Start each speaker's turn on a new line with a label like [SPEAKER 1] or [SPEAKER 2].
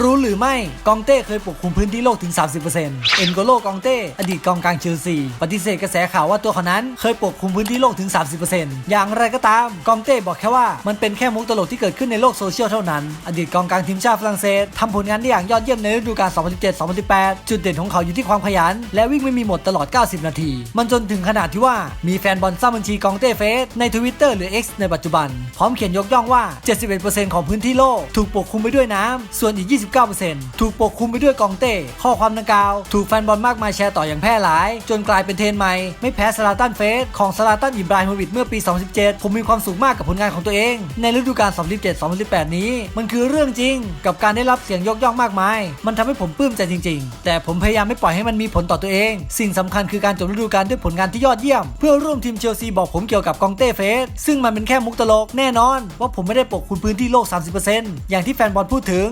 [SPEAKER 1] รู้ หรือไม่ กองเต้เคยปกคลุมพื้นที่โลกถึง 30%เอ็นโกโลกองเต้ อดีตกองกลางเชลซี ปฏิเสธกระแสข่าวว่าตัวเขานั้นเคยปกคลุมพื้นที่โลกถึง 30%อย่างไรก็ตาม กองเต้บอกแค่ว่ามันเป็นแค่มุกตลกที่เกิดขึ้นในโลกโซเชียลเท่านั้น อดีตกองกลางทีมชาติฝรั่งเศสทำผลงานได้อย่างยอดเยี่ยมในฤดูกาล 2017-2018 จุดเด่นของเขาอยู่ที่ความขยัน และวิ่งไม่มีหมดตลอด 90 นาที มันจนถึงขนาดที่ว่ามีแฟนบอลสร้างบัญชีกองเต้เฟสใน Twitter หรือ X ในปัจจุบัน พร้อมเขียนยกย่องว่า 71%ของพื้นที่โลกถูกปกคลุมไปด้วยน้ำส่วนอีก 29%ถูกปกคลุมไปด้วยกองเต้ ข้อความดังกล่าว ถูกแฟนบอลมากมายแชร์ต่ออย่างแพร่หลาย จนกลายเป็นเทรนด์ใหม่ ไม่แพ้สลาตันเฟสของสลาตันอิบราฮิโมวิชเมื่อปี 2017 ผมมีความสุขมากกับผลงานของตัวเอง ในฤดูกาล 2017-2018 นี้ มันคือเรื่องจริง กับการได้รับเสียงยกย่องมากมาย มันทำให้ผมปลื้มใจจริง ๆ แต่ผมพยายามไม่ปล่อยให้มันมีผลต่อตัวเอง สิ่งสำคัญคือการจบฤดูกาลด้วยผลงานที่ยอดเยี่ยม เพื่อร่วมทีมเชลซีบอกผมเกี่ยวกับกองเต้เฟสซึ่งมันเป็นแค่มุกตลกแน่นอน ว่าผมไม่ได้ปกคลุมพื้นที่โลก 30%อย่างที่แฟนบอลพูดถึง